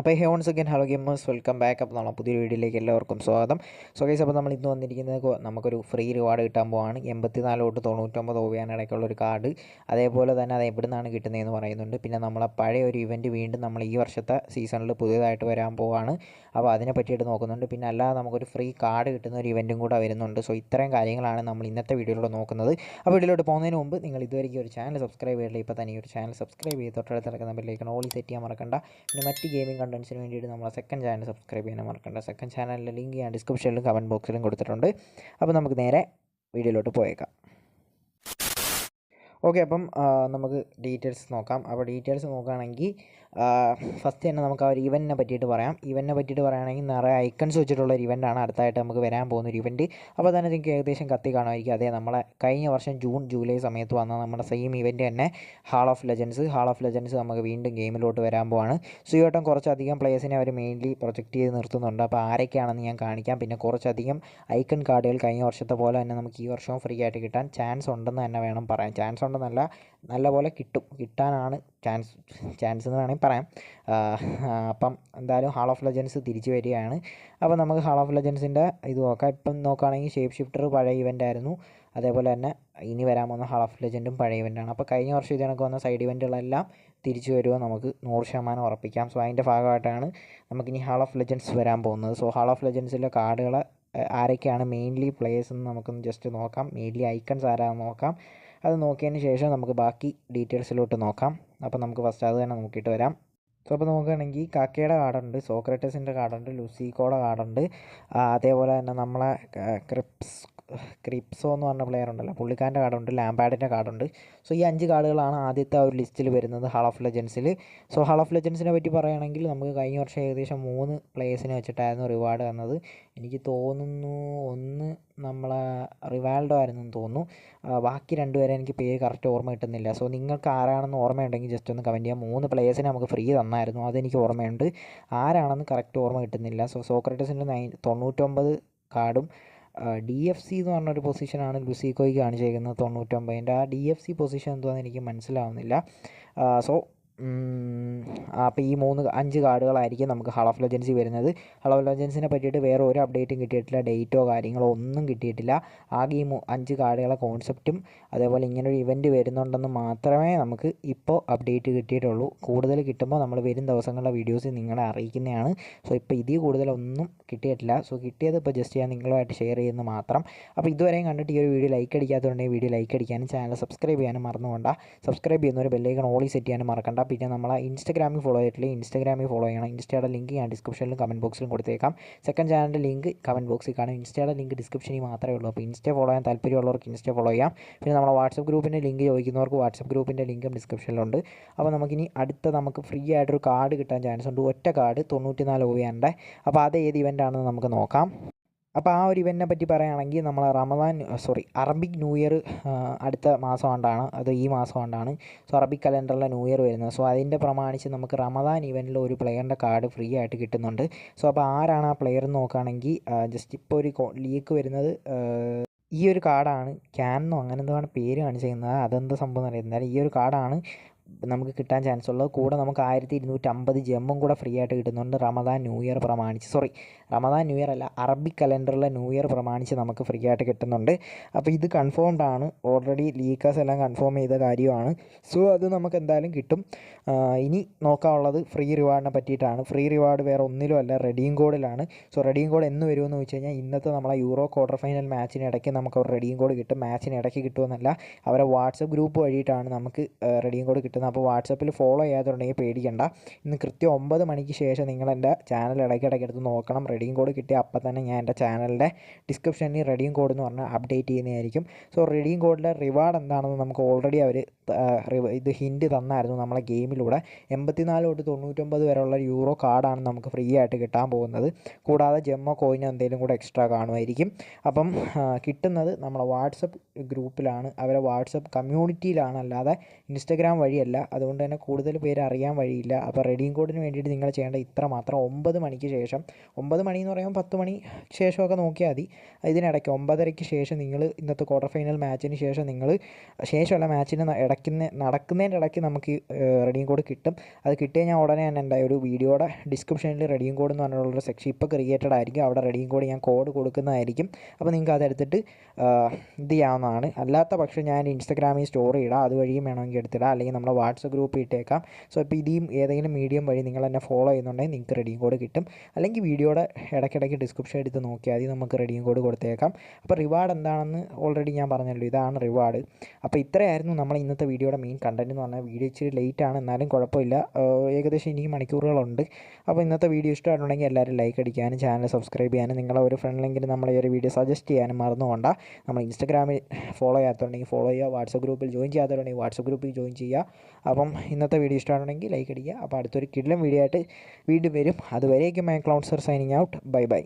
അപ്പോൾ hey once again hello gamers welcome back. അപ്പോൾ നമ്മളെ പുതിയൊരു വീഡിയോയിലേക്ക് എല്ലാവർക്കും സ്വാഗതം. സോ ഗൈസ് അപ്പോൾ നമ്മൾ ഇന്ന് വന്നിരിക്കുന്നത് നമുക്കൊരു ഫ്രീ റിവാർഡ് കിട്ടാൻ പോവാണ്. എൺപത്തിനാല് തൊട്ട് തൊണ്ണൂറ്റൊമ്പത് ഓവിയാണ് ഇടയ്ക്കുള്ള ഒരു കാർഡ് അതേപോലെ തന്നെ അത് എവിടെ നിന്നാണ് കിട്ടുന്നതെന്ന് പറയുന്നുണ്ട്. പിന്നെ നമ്മളെ പഴയ ഒരു ഇവന്റ് വീണ്ടും നമ്മൾ ഈ വർഷത്തെ സീസണിൽ പുതിയതായിട്ട് വരാൻ പോവാണ്. അപ്പോൾ അതിനെ പറ്റിയിട്ട് നോക്കുന്നുണ്ട്. പിന്നെ അല്ലാതെ നമുക്കൊരു ഫ്രീ കാർഡ് കിട്ടുന്ന ഒരു ഇവന്റും കൂടെ വരുന്നുണ്ട്. സോ ഇത്രയും കാര്യങ്ങളാണ് നമ്മൾ ഇന്നത്തെ വീഡിയോയിലൂടെ നോക്കുന്നത്. അപ്പോൾ വീഡിയോയിലോട്ട് പോകുന്നതിന് മുമ്പ് നിങ്ങൾ ഇതുവരെ ഒരു ചാനൽ സബ്സ്ക്രൈബ് ചെയ്തിട്ടില്ല ഇപ്പോൾ തന്നെ ഈ ഒരു ചാനൽ സബ്സ്ക്രൈബ് ചെയ്ത് തൊട്ടടുത്ത് നടക്കുന്ന ബെല്ലേക്ക് ഓൾ സെറ്റ് ചെയ്യാൻ മറക്കണ്ട. പിന്നെ മറ്റ് ഗെയിമിംഗ് കണ്ടൻസിന് വേണ്ടിയിട്ട് നമ്മളെ സെക്കൻഡ് ചാനൽ സബ്സ്ക്രൈബ് ചെയ്യാൻ മറക്കണ്ട. സെക്കൻഡ് ചാനലിന്റെ ലിങ്ക് ഞാൻ ഡിസ്ക്രിപ്ഷനിലും കമന്റ് ബോക്സിലും കൊടുത്തിട്ടുണ്ട്. അപ്പോൾ നമുക്ക് നേരെ വീഡിയോയിലോട്ട് പോയേക്കാം. ഓക്കെ അപ്പം നമുക്ക് ഡീറ്റെയിൽസ് നോക്കാം. അപ്പോൾ ഡീറ്റെയിൽസ് നോക്കുകയാണെങ്കിൽ ഫസ്റ്റ് തന്നെ നമുക്ക് ആ ഒരു ഇവന്റിനെ പറ്റിയിട്ട് പറയാം. ഇവന്റിനെ പറ്റിയിട്ട് പറയുകയാണെങ്കിൽ നിറയെ ഐക്കൺസ് വെച്ചിട്ടുള്ള ഒരു ഇവന്റാണ് അടുത്തായിട്ട് നമുക്ക് വരാൻ പോകുന്ന ഒരു ഇവന്റ് അപ്പോൾ തന്നെ നിങ്ങൾക്ക് ഏകദേശം കത്തി കാണുമായിരിക്കും. അതേ നമ്മളെ കഴിഞ്ഞ വർഷം ജൂൺ ജൂലൈ സമയത്ത് വന്ന നമ്മുടെ സെയിം ഇവന്റ് തന്നെ hall of legends hall of legends നമുക്ക് വീണ്ടും ഗെയിമിലോട്ട് വരാൻ പോവാണ്. സോ ഈ കുറച്ചധികം പ്ലേയേഴ്സിനെ അവർ മെയിൻലി പ്രൊജക്റ്റ് ചെയ്ത് നിർത്തുന്നുണ്ട്. അപ്പോൾ ആരൊക്കെയാണെന്ന് ഞാൻ കാണിക്കാം. പിന്നെ കുറച്ചധികം ഐക്കൺ കാർഡുകൾ കഴിഞ്ഞ വർഷത്തെ പോലെ തന്നെ നമുക്ക് ഈ വർഷവും ഫ്രീ ആയിട്ട് കിട്ടാൻ ചാൻസ് ഉണ്ടെന്ന് തന്നെ വേണം പറയാൻ. ചാൻസ് ഉണ്ടെന്നല്ല നല്ല പോലെ കിട്ടും. കിട്ടാനാണ് ചാൻസ് ചാൻസ് എന്ന് വേണമെങ്കിൽ പറയാം. അപ്പം എന്തായാലും ഹാൾ ഓഫ് ലെജൻസ് തിരിച്ചു വരികയാണ്. അപ്പോൾ നമുക്ക് ഹാൾ ഓഫ് ലെജൻസിന്റെ ഇത് നോക്കാം. ഇപ്പം നോക്കുകയാണെങ്കിൽ ഷേപ്പ് ഷിഫ്റ്റർ പഴയ ഇവന്റ് ആയിരുന്നു. അതേപോലെ തന്നെ ഇനി വരാൻ പോകുന്ന ഹാൾ ഓഫ് ലെജൻഡും പഴയ ഇവന്റാണ് അപ്പോൾ കഴിഞ്ഞ വർഷം ഇതിനൊക്കെ വന്ന സൈഡ് ഇവന്റുകളെല്ലാം തിരിച്ചു വരുമോ നമുക്ക് നൂറ് ശതമാനം ഉറപ്പിക്കാം. സോ അതിന്റെ ഭാഗമായിട്ടാണ് നമുക്കിനി ഹാൾ ഓഫ് ലെജൻസ് വരാൻ പോകുന്നത്. സോ ഹാൾ ഓഫ് ലെജൻസിലെ കാർഡുകൾ ആരൊക്കെയാണ് മെയിൻലി പ്ലേയേഴ്സ് എന്ന് നമുക്കൊന്ന് ജസ്റ്റ് നോക്കാം. മെയിൻലി ഐക്കൺസ് ആരാന്ന് നോക്കാം. അത് നോക്കിയതിന് ശേഷം നമുക്ക് ബാക്കി ഡീറ്റെയിൽസിലോട്ട് നോക്കാം. അപ്പോൾ നമുക്ക് ഫസ്റ്റ് അത് തന്നെ നോക്കിയിട്ട് വരാം. സോ അപ്പോൾ നോക്കുകയാണെങ്കിൽ കാക്കയുടെ കാർഡുണ്ട് സോക്രട്ടസിന്റെ കാർഡുണ്ട് ലുസീക്കോടെ കാർഡുണ്ട് ആ, അതേപോലെ തന്നെ നമ്മളെ ക്രിപ്സ് ക്രിപ്സോ എന്ന് പറഞ്ഞ പ്ലെയർ ഉണ്ടല്ലോ. പുള്ളിക്കാരന്റെ കാർഡുണ്ട് ലാംബാഡിന്റെ കാർഡുണ്ട്. സോ ഈ അഞ്ച് കാർഡുകളാണ് ആദ്യത്തെ ആ ഒരു ലിസ്റ്റിൽ വരുന്നത് ഹാൾ ഓഫ് ലെജൻസിൽ സോ ഹാൾ ഓഫ് ലെജൻസിനെ പറ്റി പറയുകയാണെങ്കിൽ നമുക്ക് കഴിഞ്ഞ വർഷം ഏകദേശം മൂന്ന് പ്ലേയേഴ്സിനെ വെച്ചിട്ടായിരുന്നു റിവാർഡ് വന്നത് എനിക്ക് തോന്നുന്നു ഒന്ന് നമ്മളെ റിവാൽഡോ ആയിരുന്നു എന്ന് തോന്നുന്നു. ബാക്കി രണ്ടുപേരെ എനിക്ക് പേര് കറക്റ്റ് ഓർമ്മ കിട്ടുന്നില്ല. സോ നിങ്ങൾക്ക് ആരാണെന്ന് ഓർമ്മയുണ്ടെങ്കിൽ ജസ്റ്റ് ഒന്ന് കമന്റ് ചെയ്യാം. മൂന്ന് പ്ലേയേഴ്സിനെ നമുക്ക് ഫ്രീ തന്നായിരുന്നു. അതെനിക്ക് ഓർമ്മയുണ്ട്. ആരാണെന്ന് കറക്റ്റ് ഓർമ്മ കിട്ടുന്നില്ല. സോ സോക്രട്ടസിന്റെ നയൻ തൊണ്ണൂറ്റൊമ്പത് കാർഡും ഡി എഫ് സി എന്ന് പറഞ്ഞൊരു പൊസിഷനാണ് ലുസിക്കോയ്ക്ക് കാണിച്ചേക്കുന്നത് തൊണ്ണൂറ്റൊമ്പതിന്റെ. ആ ഡി എഫ് സി പൊസിഷൻ എന്തുവാന്ന് എനിക്ക് മനസ്സിലാവുന്നില്ല. സോ അപ്പോൾ ഈ മൂന്ന് അഞ്ച് കാർഡുകളായിരിക്കും നമുക്ക് ഹൾ ഓഫ് ലെജൻസി വരുന്നത്. ഹൾ ഓഫ് ലെജൻസിനെ പറ്റിയിട്ട് വേറെ ഒരു അപ്ഡേറ്റും കിട്ടിയിട്ടില്ല. ഡേറ്റോ കാര്യങ്ങളോ ഒന്നും കിട്ടിയിട്ടില്ല. ആകെ ഈ അഞ്ച് കാർഡുകളെ കോൺസെപ്റ്റും അതേപോലെ ഇങ്ങനൊരു ഇവന്റ് വരുന്നുണ്ടെന്ന് മാത്രമേ നമുക്ക് ഇപ്പോൾ അപ്ഡേറ്റ് കിട്ടിയിട്ടുള്ളൂ. കൂടുതൽ കിട്ടുമ്പോൾ നമ്മൾ വരും ദിവസങ്ങളിലെ വീഡിയോസ് നിങ്ങളെ അറിയിക്കുന്നതാണ്. സോ ഇപ്പോൾ ഇതിൽ കൂടുതലൊന്നും കിട്ടിയിട്ടില്ല. സോ കിട്ടിയത് ഇപ്പോൾ ജസ്റ്റ് ഞാൻ നിങ്ങളുമായിട്ട് ഷെയർ ചെയ്യുന്നത് മാത്രം. അപ്പോൾ ഇതുവരെയും കണ്ടിട്ട് ഈ ഒരു വീഡിയോ ലൈക്ക് അടിക്കാത്തതുകൊണ്ടെങ്കിൽ വീഡിയോ ലൈക്ക് അടിക്കാനും ചാനൽ സബ്സ്ക്രൈബ് ചെയ്യാനും മറന്നുകൊണ്ട. സബ്സ്ക്രൈബ് ചെയ്യുന്നവർ ബെല്ലൈക്കൺ ഓളി സെറ്റ് ചെയ്യാനും മറക്കണ്ട. പിന്നെ നമ്മളെ ഇൻസ്റ്റാഗ്രാമിൽ ഫോളോ ചെയ്തിട്ടില്ല? ഇൻസ്റ്റാഗ്രാമിൽ ഫോളോ ചെയ്യണം. ഇൻസ്റ്റയുടെ ലിങ്ക് ഞാൻ ഡിസ്ക്രിപ്ഷനിലും കമന്റ് ബോക്സിലും കൊടുത്തേക്കാം. സെക്കൻഡ് ചാനലിന്റെ ലിങ്ക് കമന്റ് ബോക്സിൽ കാണും. ഇൻസ്റ്റയുടെ ലിങ്ക് ഡിസ്ക്രിപ്ഷനിൽ മാത്രമേ ഉള്ളൂ. അപ്പോൾ ഇൻസ്റ്റ ഫോളോ ചെയ്യാൻ താല്പര്യമുള്ളവർക്ക് ഇൻസ്റ്റ ഫോളോ ചെയ്യാം. പിന്നെ നമ്മളെ വാട്സപ്പ് ഗ്രൂപ്പിന്റെ ലിങ്ക് ചോദിക്കുന്നവർക്ക് വാട്സപ്പ് ഗ്രൂപ്പിന്റെ ലിങ്കും ഡിസ്ക്രിപ്ഷനിലുണ്ട് അപ്പോൾ നമുക്കിനി അടുത്ത നമുക്ക് ഫ്രീ ആയിട്ടൊരു കാർഡ് കിട്ടാൻ ചാൻസ് ഉണ്ട്. ഒറ്റ കാർഡ് തൊണ്ണൂറ്റി നാല് രൂപയാണ് അപ്പോൾ അത് ഏത് ഇവന്റ് ആണെന്ന് നമുക്ക് നോക്കാം. അപ്പോൾ ആ ഒരു ഇവന്റിനെ പറ്റി പറയുകയാണെങ്കിൽ നമ്മൾ Ramadan sorry Arabic new year അടുത്ത മാസം കൊണ്ടാണ് അത് ഈ മാസം കൊണ്ടാണ്. സോ അറബിക് കലണ്ടറിലെ ന്യൂ ഇയർ വരുന്നത്. സോ അതിന്റെ പ്രമാണിച്ച് നമുക്ക് റമദാൻ ഇവന്റിൽ ഒരു പ്ലെയറിന്റെ കാർഡ് ഫ്രീ ആയിട്ട് കിട്ടുന്നുണ്ട്. സോ അപ്പോൾ ആരാണ് ആ പ്ലെയർ എന്ന് നോക്കുകയാണെങ്കിൽ ജസ്റ്റ് ഇപ്പോൾ ഒരു ലീക്ക് വരുന്നത് ഈ ഒരു കാർഡാണ് ക്യാൻ എന്നോ അങ്ങനെ എന്തോ ആണ് പേര് കാണിച്ചിരിക്കുന്നത്. അതെന്താ സംഭവം എന്ന് ഈ ഒരു കാർഡാണ് നമുക്ക് കിട്ടാൻ ചാൻസ് ഉള്ളത്. കൂടെ നമുക്ക് ആയിരത്തി ഇരുന്നൂറ്റമ്പത് ജെമ്മും കൂടെ ഫ്രീ ആയിട്ട് കിട്ടുന്നുണ്ട്. റമദാൻ ന്യൂ ഇയർ പ്രമാണിച്ച്. സോറി റമദാൻ ന്യൂ ഇയർ അല്ല അറബി കലണ്ടറിലെ ന്യൂ ഇയർ പ്രമാണിച്ച് നമുക്ക് ഫ്രീ ആയിട്ട് കിട്ടുന്നുണ്ട്. അപ്പോൾ ഇത് കൺഫേംഡ് ആണ്. ഓൾറെഡി ലീക്കേഴ്സ് എല്ലാം കൺഫേം ചെയ്ത കാര്യമാണ്. സോ അത് നമുക്ക് എന്തായാലും കിട്ടും. ഇനി നോക്കാനുള്ളത് ഫ്രീ റിവാർഡിനെ പറ്റിയിട്ടാണ്. ഫ്രീ റിവാർഡ് വേറെ ഒന്നിലും അല്ല റെഡിയും കോഡിലാണ് സോ റെഡിയും കോഡ് എന്ന് വരുമെന്ന് വെച്ച് കഴിഞ്ഞാൽ ഇന്നത്തെ നമ്മളെ യൂറോ ക്വാർട്ടർ ഫൈനൽ മാച്ചിന് ഇടയ്ക്ക് നമുക്ക് റെഡിയും റെഡീം കോഡ് കിട്ടും. മാച്ചിന് ഇടയ്ക്ക് കിട്ടുമെന്നല്ല അവരെ വാട്സപ്പ് ഗ്രൂപ്പ് വഴിയിട്ടാണ് നമുക്ക് റെഡിയും കോഡ് കിട്ടുന്നത്. അപ്പോൾ വാട്സപ്പിൽ ഫോളോ ചെയ്യാത്തുണ്ടെങ്കിൽ പേടിക്കണ്ട. ഇന്ന് കൃത്യം ഒമ്പത് മണിക്ക് ശേഷം നിങ്ങൾ എന്റെ ചാനൽ ഇടയ്ക്കിടയ്ക്ക് എടുത്ത് നോക്കണം. റെഡിയും കോഡ് കിട്ടിയ അപ്പം തന്നെ ഞാൻ എന്റെ ചാനലിന്റെ ഡിസ്ക്രിപ്ഷനിൽ റെഡിയും കോഡ് എന്ന് പറഞ്ഞാൽ അപ്ഡേറ്റ് ചെയ്യുന്നതായിരിക്കും. സോ റെഡിയും കോഡിലെ റിവാർഡ് എന്താണെന്ന് നമുക്ക് ഓൾറെഡി അവർ ഇത് ഹിൻഡ് തന്നായിരുന്നു നമ്മളെ ഗെയിമിലൂടെ എൺപത്തിനാല് തൊട്ട് തൊണ്ണൂറ്റൊമ്പത് വരെയുള്ള യൂറോ കാർഡാണ് നമുക്ക് ഫ്രീ ആയിട്ട് കിട്ടാൻ പോകുന്നത്. കൂടാതെ ജെമ്മോ കോയിനോ എന്തെങ്കിലും കൂടെ എക്സ്ട്രാ കാണുമായിരിക്കും. അപ്പം കിട്ടുന്നത് നമ്മളെ വാട്സപ്പ് ഗ്രൂപ്പിലാണ് അവരെ വാട്സപ്പ് കമ്മ്യൂണിറ്റിയിലാണ് അല്ലാതെ ഇൻസ്റ്റഗ്രാം വഴിയല്ല. അല്ല അതുകൊണ്ട് തന്നെ കൂടുതൽ പേര് അറിയാൻ വഴിയില്ല. അപ്പോൾ റെഡീം കോഡിന് വേണ്ടിയിട്ട് നിങ്ങൾ ചെയ്യേണ്ട ഇത്ര മാത്രം. ഒമ്പത് മണിക്ക് ശേഷം ഒമ്പത് മണി എന്ന് പറയുമ്പോൾ പത്ത് മണി ശേഷമൊക്കെ നോക്കിയാൽ മതി. ഇതിനിടയ്ക്ക് ഒമ്പതരയ്ക്ക് ശേഷം നിങ്ങൾ ഇന്നത്തെ ക്വാർട്ടർ ഫൈനൽ മാച്ചിന് ശേഷം നിങ്ങൾ ശേഷമുള്ള മാച്ചിന് ഇടയ്ക്കുന്ന നടക്കുന്നതിന്റെ ഇടയ്ക്ക് നമുക്ക് റെഡീം കോഡ് കിട്ടും. അത് കിട്ടിയാൽ ഞാൻ ഉടനെ തന്നെ ഉണ്ടായ ഒരു വീഡിയോയുടെ ഡിസ്ക്രിപ്ഷനിൽ റെഡീം കോഡ് എന്ന് പറഞ്ഞുള്ളൊരു സെക്ഷൻ ഇപ്പോൾ ക്രിയേറ്റഡ് ആയിരിക്കും. അവിടെ റെഡീം കോഡ് ഞാൻ കോഡ് കൊടുക്കുന്നതായിരിക്കും. അപ്പോൾ നിങ്ങൾക്ക് അതെടുത്തിട്ട് ഇത് ചെയ്യാവുന്നതാണ്. അല്ലാത്ത പക്ഷം ഞാൻ ഇൻസ്റ്റഗ്രാമിൽ സ്റ്റോറി ഇടാം. അതുവഴിയും വേണമെങ്കിൽ എടുത്തിടാം. അല്ലെങ്കിൽ നമ്മുടെ വാട്സപ്പ് ഗ്രൂപ്പ് ഇട്ടേക്കാം. സോ ഇപ്പോൾ ഇതീം ഏതെങ്കിലും മീഡിയം വഴി നിങ്ങൾ എന്നെ ഫോളോ ചെയ്യുന്നുണ്ടെങ്കിൽ നിങ്ങൾക്ക് റെഡിയും കോഡ് കിട്ടും. അല്ലെങ്കിൽ വീഡിയോയുടെ ഇടയ്ക്കിടയ്ക്ക് ഡിസ്ക്രിപ്ഷൻ എടുത്ത് നോക്കിയാൽ മതി നമുക്ക് റെഡിയും കോഡ് കൊടുത്തേക്കാം. അപ്പോൾ റിവാർഡ് എന്താണെന്ന് ഓൾറെഡി ഞാൻ പറഞ്ഞല്ലോ ഇതാണ് റിവാർഡ് അപ്പോൾ ഇത്രയായിരുന്നു നമ്മൾ ഇന്നത്തെ വീഡിയോയുടെ മെയിൻ കണ്ടന്റ് എന്ന് പറഞ്ഞാൽ വീഡിയോ ഇച്ചിരി ലേറ്റ് ആണ് എന്നാലും കുഴപ്പമില്ല. ഏകദേശം ഇനി മണിക്കൂറുകളുണ്ട്. അപ്പോൾ ഇന്നത്തെ വീഡിയോ ഇഷ്ടമായിട്ടുണ്ടെങ്കിൽ എല്ലാവരും ലൈക്ക് അടിക്കാനും ചാനൽ സബ്സ്ക്രൈബ് ചെയ്യാനും നിങ്ങളെ ഒരു ഫ്രണ്ടിലെങ്കിലും നമ്മൾ ഈ ഒരു വീഡിയോ സജസ്റ്റ് ചെയ്യാനും മറന്നുകൊണ്ട നമ്മൾ ഇൻസ്റ്റാഗ്രാമിൽ ഫോളോ ചെയ്യാത്തതുണ്ടെങ്കിൽ ഫോളോ ചെയ്യുക വാട്സപ്പ് ഗ്രൂപ്പിൽ ജോയിൻ ചെയ്യാത്തതുണ്ടെങ്കിൽ വാട്സപ്പ് ഗ്രൂപ്പിൽ ജോയിൻ ചെയ്യുക. അപ്പം ഇന്നത്തെ വീഡിയോ ഇഷ്ടമാണെങ്കിൽ ലൈക്ക് അടിക്കുക. അപ്പോൾ അടുത്തൊരു കിഡിലും വീഡിയോ ആയിട്ട് വീണ്ടും വരും. അതുവരേക്കും my cloud sir signing out bye bye